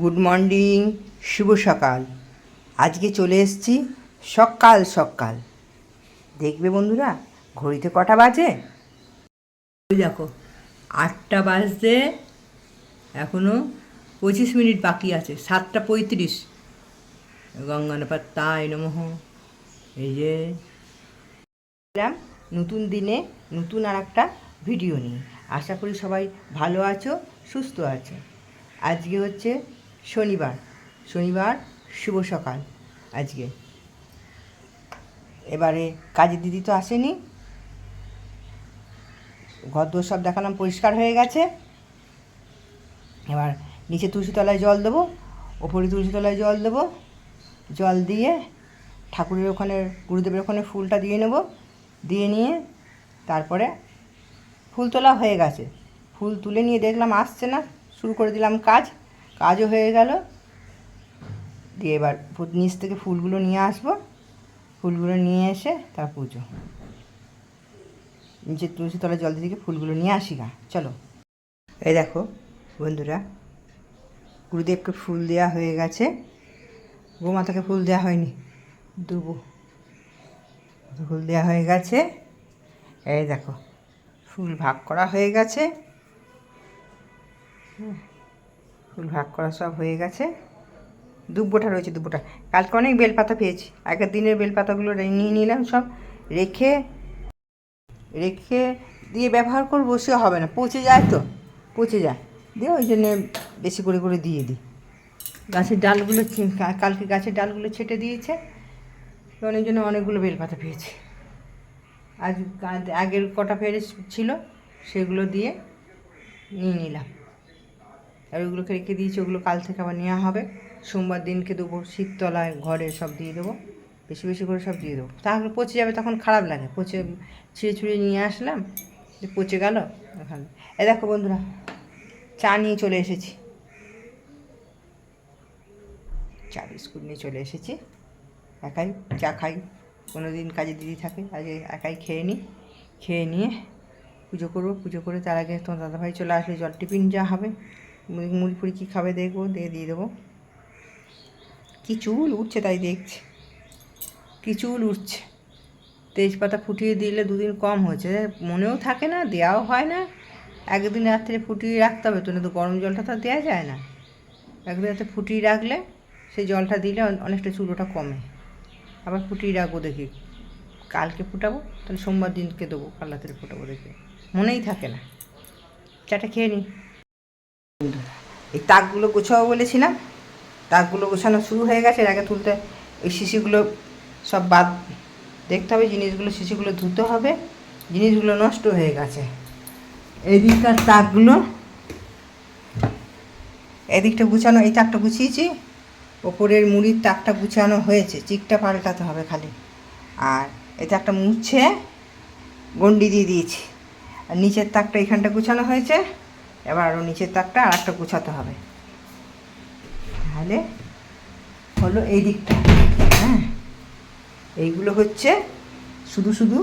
Good morning শুভ সকাল। আজকে চলে এসছি সকাল সকাল। দেখবে বন্ধুরা ঘড়িতে কটা বাজে? দেখো আটটা বাজতে এখনও পঁচিশ মিনিট বাকি আছে সাতটা পঁয়ত্রিশ। গঙ্গানপাত তাই নমহ এই যে নতুন দিনে নতুন আর একটা ভিডিও নিয়ে। আশা করি সবাই ভালো আছো সুস্থ আছো। আজকে হচ্ছে শনিবার। শনিবার, শুভ সকাল আজকে। এবারে কাজের দিদি তো আসেনি। ঘর দোর সব দেখালাম, পরিষ্কার হয়ে গেছে। এবার নিচে তুলসীতলায় জল দেবো, ওপরে তুলসীতলায় জল দেবো, জল দিয়ে ঠাকুরের ওখানে, গুরুদেবের ওখানে ফুলটা দিয়ে নেব, দিয়ে নিয়ে তারপরে ফুল তোলা হয়ে গেছে। ফুল তুলে নিয়ে দেখলাম, আসছে না, শুরু করে দিলাম কাজ। কাজও হয়ে গেল। দিয়ে এবার নিচ থেকে ফুলগুলো নিয়ে আসব। ফুলগুলো নিয়ে এসে তার পুজো। নিচে তুলসী তলায় জল দিয়ে ফুলগুলো নিয়ে আসি গা। চলো। এই দেখো বন্ধুরা গুরুদেবকে ফুল দেওয়া হয়ে গেছে। গোমাতাকে ফুল দেওয়া হয়নি। দেবো ফুল দেওয়া হয়ে গেছে। এই দেখো ফুল ভাগ করা হয়ে গেছে। হুম, ফুল ভাগ করা সব হয়ে গেছে। দুব্বোটা রয়েছে দুব্বোটা। কালকে অনেক বেলপাতা পেয়েছি। আগের দিনের বেলপাতাগুলো নিয়ে নিলাম সব। রেখে রেখে দিয়ে ব্যবহার করব, সে হবে না। পচে যায় তো। পচে যায়। দিয়ে ওই জন্যে বেশি করে করে দিয়ে দিই। গাছের ডালগুলো কালকে গাছের ডালগুলো ছেটে দিয়েছে। অনেক জন্য অনেকগুলো বেলপাতা পেয়েছি। আজ- আগের কটা ফেরে ছিল, সেগুলো দিয়ে নিয়ে নিলাম। আর ওইগুলোকে রেখে দিয়েছি, ওগুলো কাল থেকে আবার নেওয়া হবে। সোমবার দিনকে দেবো শীততলায় ঘরে সব দিয়ে দেবো। বেশি বেশি করে সব দিয়ে দেবো। তাহলে পচে যাবে, তখন খারাপ লাগে। পচে, ছিঁড়ে ছুঁড়ে নিয়ে আসলাম পচে গেল ওখানে এ দেখো বন্ধুরা, চা নিয়ে চলে এসেছি। চা বিস্কুট নিয়ে চলে এসেছি। একাই চা খাই। কোনো দিন কাজে দিদি থাকে, আজকে একাই খেয়ে নিই। খেয়ে নিয়ে পুজো করব। পুজো করে তার আগে তোমার দাদাভাই চলে আসলে, জল টিফিন যা হবে। মুড়ি ফুড়ি কী খাবে দেখব, দিয়ে দিয়ে দেবো। কী চুল উঠছে তাই দেখছি। কী চুল উঠছে। তেজপাতা ফুটিয়ে দিলে দুদিন কম হয়েছে। মনেও থাকে না, দেওয়াও হয় না। একদিন রাত্রে ফুটিয়ে রাখতে হবে, তো না তো গরম জলটা তো দেওয়া যায় না। একদিন রাত্রে ফুটিয়ে রাখলে সেই জলটা দিলে অন- অনেকটা চুলোটা কমে। আবার ফুটিয়ে রাখব দেখি। কালকে ফুটাবো, তাহলে সোমবার দিনকে দেবো, কাল রাত্রে ফুটাবো দেখি। মনেই থাকে না। চাটা খেয়ে নিই এই তাকগুলো গোছাবো বলেছিলাম। তাকগুলো গোছানো শুরু হয়ে গেছে আগে তুলতে এই শিশিগুলো সব বাদ দেখতে হবে, জিনিসগুলো, শিশিগুলো ধুতে হবে। জিনিসগুলো নষ্ট হয়ে গেছে। এদিককার তাকগুলো, এদিকটা গুছানো, এই তাকটা গুছিয়েছি। ওপরের মুড়ির তাকটা গুছানো হয়েছে, চিকটা পাল্টাতে হবে খালি। আর এই তাকটা মুছে গন্ডি দিয়ে দিয়েছি। আর নিচের তাকটা এখানটা গুছানো হয়েছে। এবার আরও নিচের তাকটা আর একটা গুছাতে হবে। তাহলে হলো এই দিকটা হ্যাঁ? এইগুলো হচ্ছে শুধু শুধু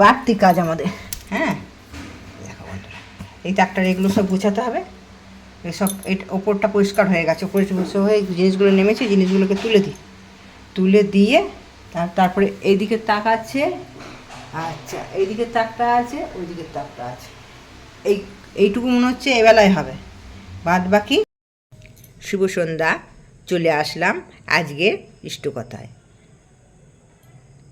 বাড়তি কাজ আমাদের হ্যাঁ? এই তাকটার এগুলো সব গুছাতে হবে। এসব এই ওপরটা পরিষ্কার হয়ে গেছে পরিষ্কার হয়ে জিনিসগুলো নেমেছে, জিনিসগুলোকে তুলে দিই। তুলে দিয়ে তার, তারপরে এইদিকে তাক আছে আচ্ছা এইদিকে তাকটা আছে, ওইদিকে তাকটা আছে। এই এইটুকু মনে হচ্ছে এবেলায় হবে। বাদ বাকি শুভ সন্ধ্যা চলে আসলাম আজকের ইষ্টকথায়।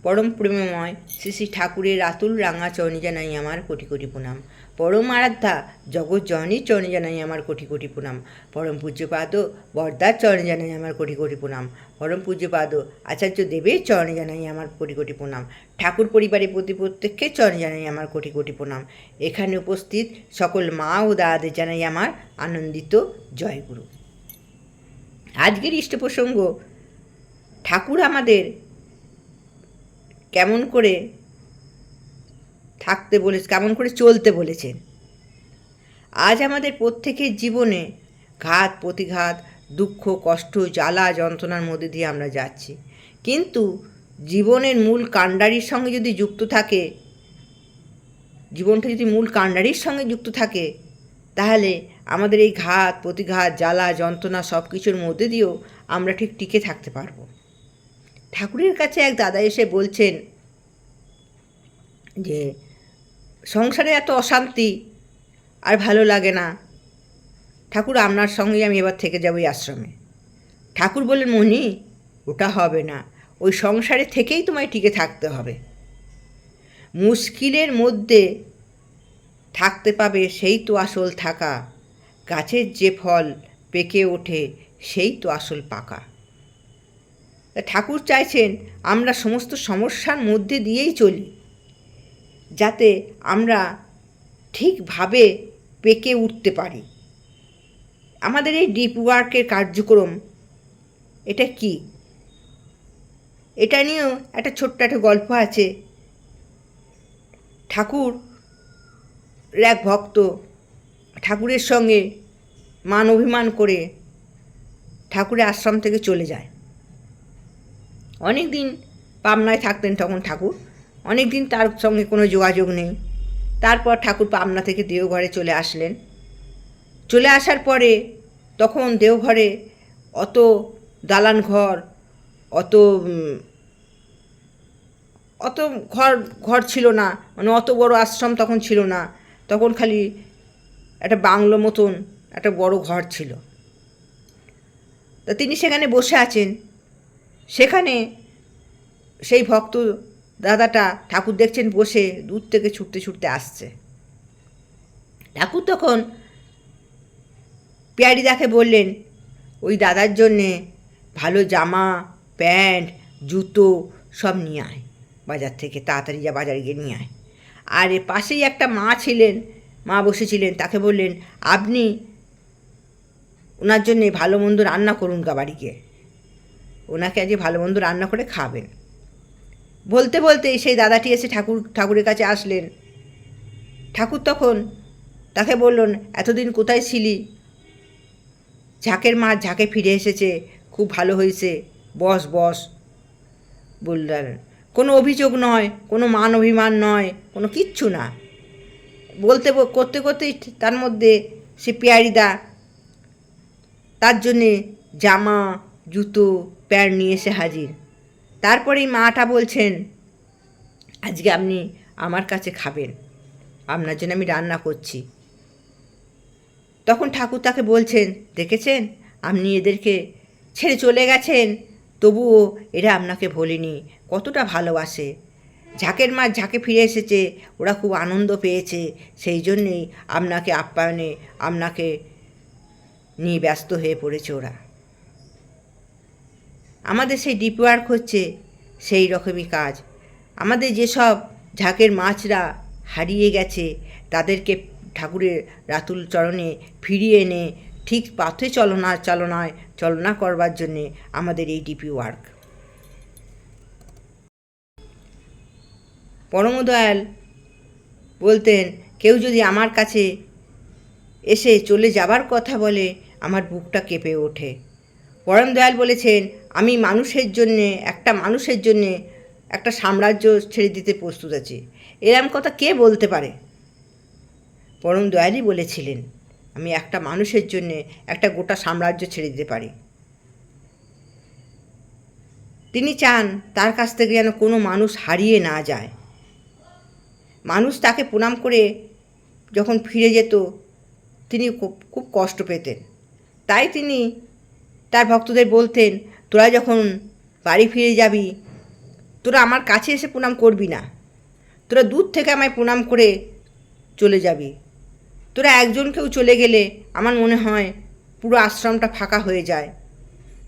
পরম প্রেমময় শ্রী শ্রী ঠাকুরের আতুল রাঙা চরণে জানাই আমার কোটি কোটি প্রণাম। পরম আরাধ্যা জগৎ জননীর চরণে জানাই আমার কোটি কোটি প্রণাম। পরম পূজ্যপাদ বরদার চরণে জানাই আমার কোটি কোটি প্রণাম। পরম পূজ্যপাদ আচার্য দেবের চরণে জানাই আমার কোটি কোটি প্রণাম। ঠাকুর পরিবারের প্রতি প্রত্যেককে চরণে জানাই আমার কোটি কোটি প্রণাম। এখানে উপস্থিত সকল মা ও দাদাদের জানাই আমার আনন্দিত জয়গুরু। আজকের ইষ্ট প্রসঙ্গ, ঠাকুর আমাদের কেমন করে থাকতে বলে কেমন করে চলতে বলেছেন আজ আমাদের প্রত্যেকের জীবনে ঘাত, প্রতিঘাত, দুঃখ, কষ্ট, জ্বালা, যন্ত্রণার মধ্যে দিয়ে আমরা যাচ্ছি। কিন্তু জীবনের মূল কাণ্ডারির সঙ্গে যদি যুক্ত থাকে, জীবনটা যদি মূল কাণ্ডারির সঙ্গে যুক্ত থাকে, তাহলে আমাদের এই ঘাত, প্রতিঘাত, জ্বালা, যন্ত্রণা সব কিছুর মধ্যে দিয়েও আমরা ঠিক টিকে থাকতে পারব। ঠাকুরের কাছে এক দাদা এসে বলছেন যে, সংসারে এত অশান্তি আর ভালো লাগে না। ঠাকুর, আপনার সঙ্গে আমি এবার থেকে যাব এই আশ্রমে। ঠাকুর বললেন মনি ওটা হবে না। ওই সংসারে থেকেই তোমায় টিকে থাকতে হবে। মুশকিলের মধ্যে থাকতে পাবে সেই তো আসল থাকা। গাছের যে ফল পেকে ওঠে, সেই তো আসল পাকা। ঠাকুর চাইছেন আমরা সমস্ত সমস্যার মধ্যে দিয়েই চলি, যাতে আমরা ঠিকভাবে পেকে উঠতে পারি। আমাদের এই ডিপ ওয়ার্কের কার্যক্রম, এটা কি? এটা নিয়েও একটা ছোট্ট একটা গল্প আছে। ঠাকুর এক ভক্ত ঠাকুরের সঙ্গে মান অভিমান করে ঠাকুরের আশ্রম থেকে চলে যায়। অনেক দিন পাবনায় থাকতেন তখন ঠাকুর। অনেক দিন তার সঙ্গে কোনো যোগাযোগ নেই। তারপর ঠাকুর পাবনা থেকে দেওঘরে চলে আসলেন। চলে আসার পরে তখন দেওঘরে অত দালান ঘর, অত অত ঘর ঘর ছিল না। মানে অত বড় আশ্রম তখন ছিল না। তখন খালি একটা বাংলো মতন একটা বড় ঘর ছিল। তা তিনি সেখানে বসে আছেন। সেখানে সেই ভক্ত দাদাটা ঠাকুর দেখছেন বসে, দূর থেকে ছুটতে ছুটতে আসছে। ঠাকুর তখন পেয়ারিদাকে বললেন, ওই দাদার জন্যে ভালো জামা, প্যান্ট, জুতো সব নিয়ে আয়, বাজার থেকে তাড়াতাড়ি যা বাজারে গিয়ে নিয়ে আয়। আর এর পাশেই একটা মা ছিলেন, মা বসেছিলেন, তাকে বললেন, আপনি ওনার জন্যে ভালো মন্দ রান্না করুন গা বাড়িকে। ওনাকে আজকে ভালো মন্দ রান্না করে খাবেন। বলতে বলতে সেই দাদাটি এসে ঠাকুর, ঠাকুরের কাছে আসলেন। ঠাকুর তখন তাকে বললেন, এতদিন কোথায় ছিলি? ঝাঁকের মা ঝাঁকে ফিরে এসেছে, খুব ভালো হয়েছে। বস বস, বললেন। কোনো অভিযোগ নয়, কোনো মান অভিমান নয়, কোনো কিচ্ছু না। বলতে করতে করতেই তার মধ্যে সে পেয়ারিদা তার জন্যে জামা, জুতো প্যান্ট নিয়ে এসে হাজির। তারপরেই মাটা বলছেন, আজকে আপনি আমার কাছে খাবেন, আপনার জন্য আমি রান্না করছি। তখন ঠাকুর তাকে বলছেন, দেখেছেন? আপনি এদেরকে ছেড়ে চলে গেছেন, তবুও এরা আপনাকে ভোলেনি, কতটা ভালোবাসে। ঝাঁকের মাছ ঝাঁকে ফিরে এসেছে, ওরা খুব আনন্দ পেয়েছে, সেই জন্যেই আপনাকে আপ্যায়নে, আপনাকে নিয়ে ব্যস্ত হয়ে পড়েছে ওরা। আমাদের সেই ডিপ ওয়ার্ক হচ্ছে সেই রকমই কাজ। আমাদের যেসব ঝাঁকের মাছরা হারিয়ে গেছে, তাদেরকে ঠাকুরের রাতুল চরণে ফিরিয়ে এনে ঠিক পাথে চলনা, চালনায় চলনা করবার জন্যে আমাদের এই ডিপি ওয়ার্ক পরমদয়াল বলতেন, কেউ যদি আমার কাছে এসে চলে যাবার কথা বলে, আমার বুকটা কেঁপে ওঠে। পরম দয়াল বলেছেন, আমি মানুষের জন্যে, একটা মানুষের জন্যে একটা সাম্রাজ্য ছেড়ে দিতে প্রস্তুত আছি। এরম কথা কে বলতে পারে? পরম দয়ালই বলেছিলেন, আমি একটা মানুষের জন্যে একটা গোটা সাম্রাজ্য ছেড়ে দিতে পারি। তিনি চান তার কাছ থেকে যেন কোনো মানুষ হারিয়ে না যায়। মানুষ তাকে প্রণাম করে যখন ফিরে যেত, তিনি খুব কষ্ট পেতেন। তাই তিনি তার ভক্তদের বলতেন, তোরা যখন বাড়ি ফিরে যাবি, তোরা আমার কাছে এসে প্রণাম করবি না। তোরা দূর থেকে আমায় প্রণাম করে চলে যাবি। তোরা একজন কেউ চলে গেলে আমার মনে হয় পুরো আশ্রমটা ফাঁকা হয়ে যায়।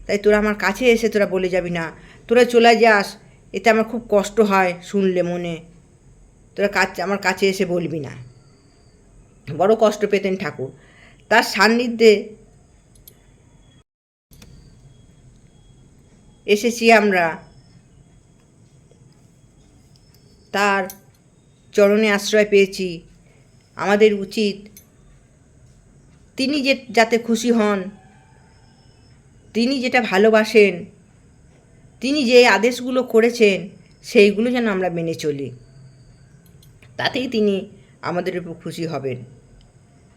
তাই তোরা আমার কাছে এসে তোরা বলে যাবি না। তোরা চলে যাস, এতে আমার খুব কষ্ট হয় শুনলে মনে। তোরা কাছে, আমার কাছে এসে বলবি না। বড় কষ্ট পেতেন ঠাকুর। তার সান্নিধ্যে এসেছি আমরা। তার চরণে আশ্রয় পেয়েছি। আমাদের উচিত তিনি যে, যাতে খুশি হন, তিনি যেটা ভালোবাসেন, তিনি যে আদেশগুলো করেছেন, সেইগুলো যেন আমরা মেনে চলি। তাতেই তিনি আমাদের উপর খুশি হবেন।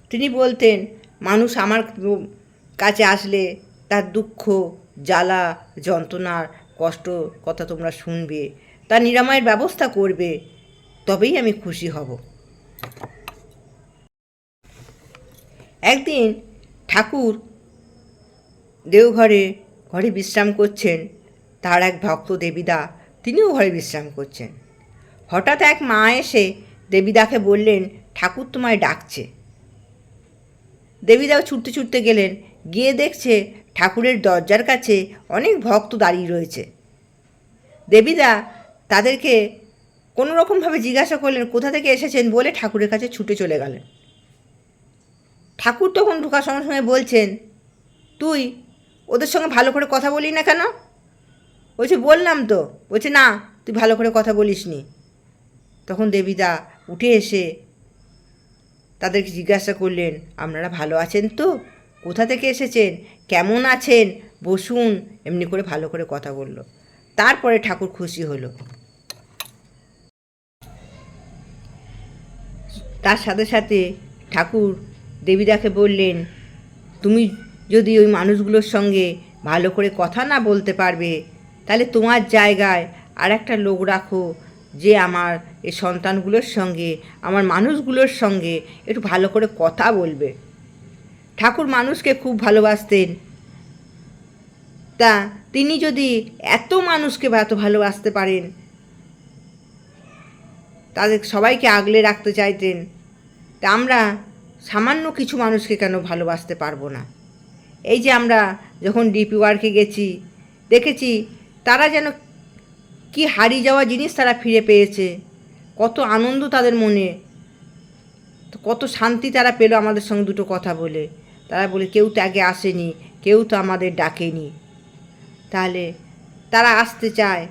তিনি বলতেন, মানুষ আমার কাছে আসলে তার দুঃখ জ্বালা, যন্ত্রণার কষ্ট কথা তোমরা শুনবে, তা নিরাময়ের ব্যবস্থা করবে, তবেই আমি খুশি হব। একদিন ঠাকুর দেওঘরে ঘরে বিশ্রাম করছেন, তার এক ভক্ত দেবীদা, তিনিও ঘরে বিশ্রাম করছেন। হঠাৎ এক মা এসে দেবীদাকে বললেন, ঠাকুর তোমায় ডাকছে। দেবীদাও ছুটতে ছুটতে গেলেন, গিয়ে দেখছে ঠাকুরের দরজার কাছে অনেক ভক্ত দাঁড়িয়ে রয়েছে। দেবীদা তাদেরকে কোনো রকমভাবে জিজ্ঞাসা করলেন, কোথা থেকে এসেছেন? বলে ঠাকুরের কাছে ছুটে চলে গেলেন। ঠাকুর তখন ঢোকার সঙ্গে সঙ্গে বলছেন, তুই ওদের সঙ্গে ভালো করে কথা বলি না কেন? বলছে, বললাম তো। বলছে, না, তুই ভালো করে কথা বলিসনি। তখন দেবীদা উঠে এসে তাদেরকে জিজ্ঞাসা করলেন, আপনারা ভালো আছেন তো? কোথা থেকে এসেছেন? কেমন আছেন? বসুন। এমনি করে ভালো করে কথা বলল। তারপরে ঠাকুর খুশি হলো। তার সাথে সাথে ঠাকুর দেবীদাকে বললেন, তুমি যদি ওই মানুষগুলোর সঙ্গে ভালো করে কথা না বলতে পারবে, তাহলে তোমার জায়গায় আর একটা লোক রাখো যে আমার এই সন্তানগুলোর সঙ্গে, আমার মানুষগুলোর সঙ্গে একটু ভালো করে কথা বলবে। ঠাকুর মানুষকে খুব ভালোবাসতেন। তা তিনি যদি এত মানুষকে এত ভালোবাসতে পারেন, তাদের সবাইকে আগলে রাখতে চাইতেন, তা আমরা সামান্য কিছু মানুষকে কেন ভালোবাসতে পারব না? এই যে আমরা যখন ডিপি ওয়ার্কে গেছি, দেখেছি তারা যেন কি হারিয়ে যাওয়া জিনিস তারা ফিরে পেয়েছে, কত আনন্দ তাদের মনে কত শান্তি তারা পেল আমাদের সঙ্গে দুটো কথা বলে। তারা বলে, কেউ তো আগে আসেনি, কেউ তো আমাদের ডাকেনি। তাহলে তারা আসতে চায়,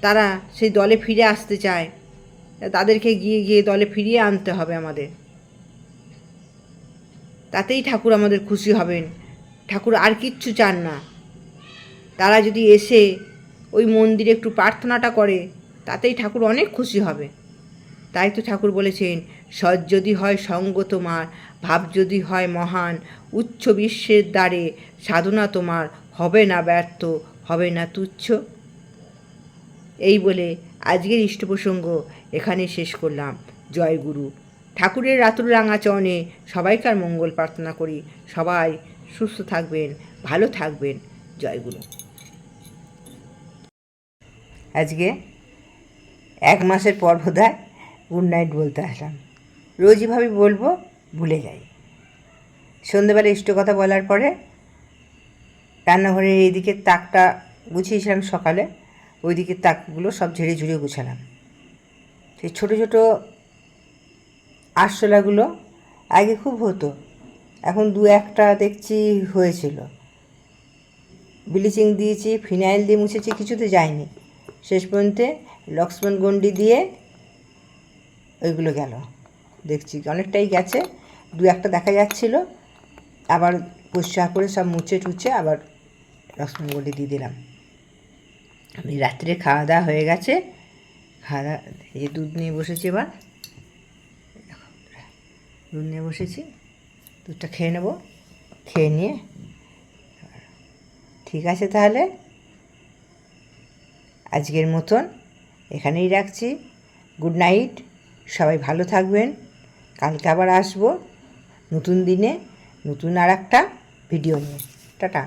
তারা সেই দলে ফিরে আসতে চায়। তাদেরকে গিয়ে গিয়ে দলে ফিরিয়ে আনতে হবে আমাদের। তাতেই ঠাকুর আমাদের খুশি হবেন। ঠাকুর আর কিচ্ছু চান না। তারা যদি এসে ওই মন্দিরে একটু প্রার্থনাটা করে, তাতেই ঠাকুর অনেক খুশি হবে। তাই তো ঠাকুর বলেছেন, সৎ যদি হয় সঙ্গ তোমার, ভাব যদি হয় মহান, উচ্চ বিশ্বের দ্বারে সাধনা তোমার, হবে না ব্যর্থ, হবে না তুচ্ছ। এই বলে আজকের ইষ্টপ্রসঙ্গ এখানে শেষ করলাম। জয় গুরু। ঠাকুরের রাতুর রাঙা চরণে সবাইকার মঙ্গল প্রার্থনা করি। সবাই সুস্থ থাকবেন, ভালো থাকবেন। জয় গুরু। আজকে এক মাসের পর বোধহয় গুড নাইট বলতে আসলাম। রোজই ভাবে বলব, ভুলে যাই। সন্ধেবেলা ইষ্ট কথা বলার পরে রান্নাঘরের এইদিকে তাকটা গুছিয়েছিলাম সকালে, ওইদিকে তাকগুলো সব ঝেড়ে ঝুড়ে গুছালাম। সেই ছোটো ছোটো আরশোলাগুলো আগে খুব হতো, এখন দু একটা দেখছি হয়েছিল। ব্লিচিং দিয়েছি, ফিনাইল দিয়ে মুছেছি, কিছুতে যায়নি। শেষ পর্যন্ত লক্ষ্মণ গন্ডি দিয়ে ওইগুলো গেল। দেখছি অনেকটাই গেছে। দু একটা দেখা যাচ্ছিল। আবার পরিষ্কার করে সব মুছে টুছে আবার গন্ডি দিয়ে দিলাম। আমি রাত্রে খাওয়া দাওয়া হয়ে গেছে। খাওয়া দাওয়া, এই দুধ নিয়ে বসেছি এবার। দুধ নিয়ে বসেছি। দুধটা খেয়ে নেব। খেয়ে নিয়ে। ঠিক আছে তাহলে। আজকের মতন এখানেই রাখছি। Good night. সবাই ভালো থাকবেন। কালকে আবার আসব নতুন দিনে নতুন আর একটা ভিডিও নিয়ে। টাটা।